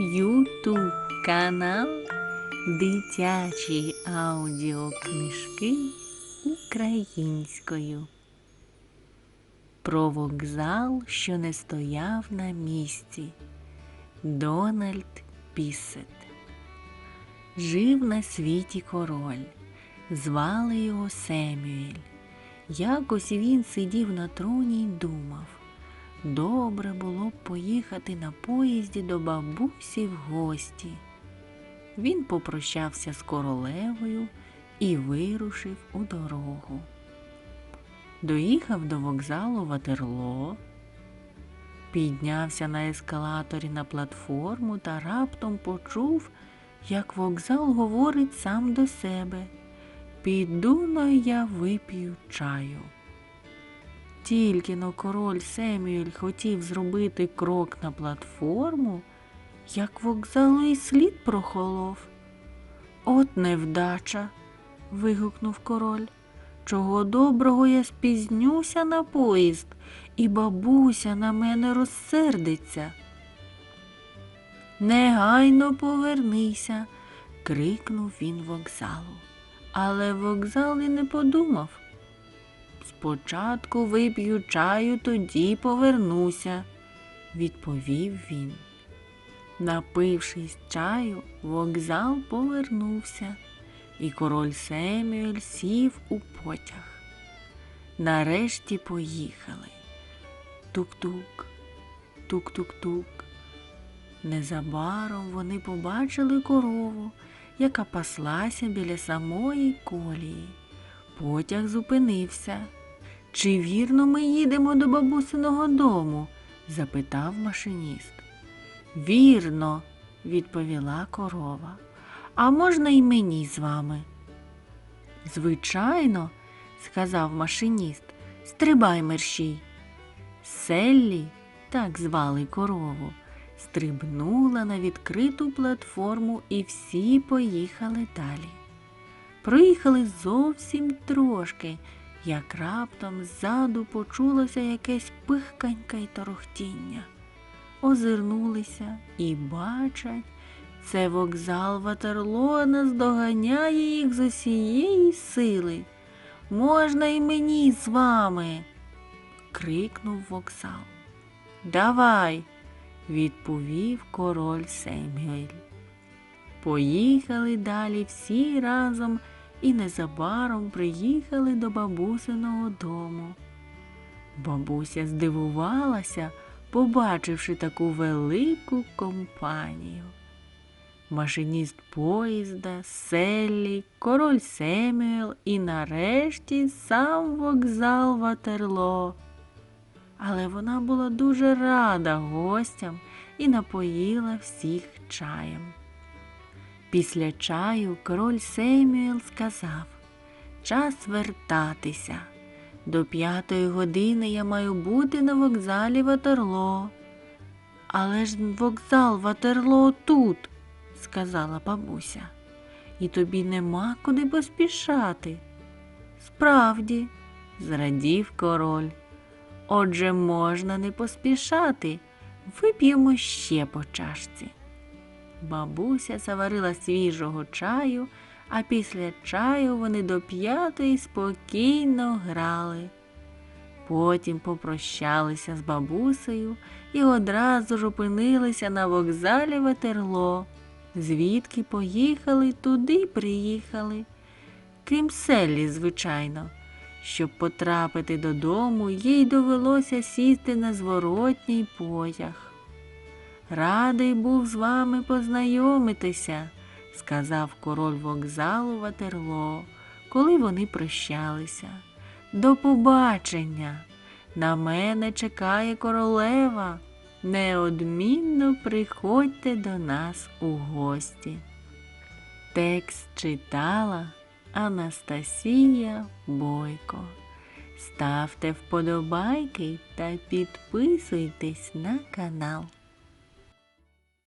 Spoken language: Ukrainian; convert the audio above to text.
Ютуб канал Дитячі аудіокнижки українською. Про вокзал, що не стояв на місці. Дональд Пісет. Жив на світі король. Звали його Семюель. Якось він сидів на троні й думав. Добре було б поїхати на поїзді до бабусі в гості. Він попрощався з королевою і вирушив у дорогу. Доїхав до вокзалу Ватерло, піднявся на ескалаторі на платформу та раптом почув, як вокзал говорить сам до себе. Піду но я вип'ю чаю. Тільки но король Семюель хотів зробити крок на платформу, як вокзалу і слід прохолов. От невдача. вигукнув король. Чого доброго я спізнюся на поїзд, і бабуся на мене розсердиться. Негайно повернися, крикнув він вокзалу. Але вокзал і не подумав. Спочатку вип'ю чаю, тоді повернуся, відповів він. Напившись чаю, вокзал повернувся, і король Семюель сів у потяг. Нарешті поїхали. Тук-тук, тук-тук-тук. Незабаром вони побачили корову, яка паслася біля самої колії. Потяг зупинився. Чи вірно ми їдемо до бабусиного дому? запитав машиніст. Вірно, відповіла корова. А можна й мені з вами? Звичайно, сказав машиніст, стрибай мерщій. Селлі, так звали корову, стрибнула на відкриту платформу і всі поїхали далі. Проїхали зовсім трошки, як раптом ззаду почулося якесь пихканька й торохтіння. Озирнулися і бачать, це вокзал Ватерло наздоганяє їх з усієї сили. Можна й мені з вами. крикнув вокзал. Давай, відповів король Семюель. Поїхали далі всі разом і незабаром приїхали до бабусиного дому. Бабуся здивувалася, побачивши таку велику компанію. Машиніст поїзда, Селлі, король Семюел і нарешті сам вокзал Ватерло. Але вона була дуже рада гостям і напоїла всіх чаєм. Після чаю король Сеймюел сказав Час вертатися. До п'ятої години я маю бути на вокзалі Ватерло. Але ж вокзал Ватерло тут, сказала бабуся, і тобі нема куди поспішати. Справді, зрадів король. Отже, можна не поспішати. Вип'ємо ще по чашці. Бабуся заварила свіжого чаю, а після чаю вони до п'ятої спокійно грали. Потім попрощалися з бабусею і одразу ж опинилися на вокзалі Ватерло, звідки поїхали, туди приїхали. Крім селі, звичайно. Щоб потрапити додому, їй довелося сісти на зворотній потяг. Радий був з вами познайомитися, сказав король вокзалу Ватерло, коли вони прощалися. До побачення. На мене чекає королева. Неодмінно приходьте до нас у гості. Текст читала Анастасія Бойко. Ставте вподобайки та підписуйтесь на канал.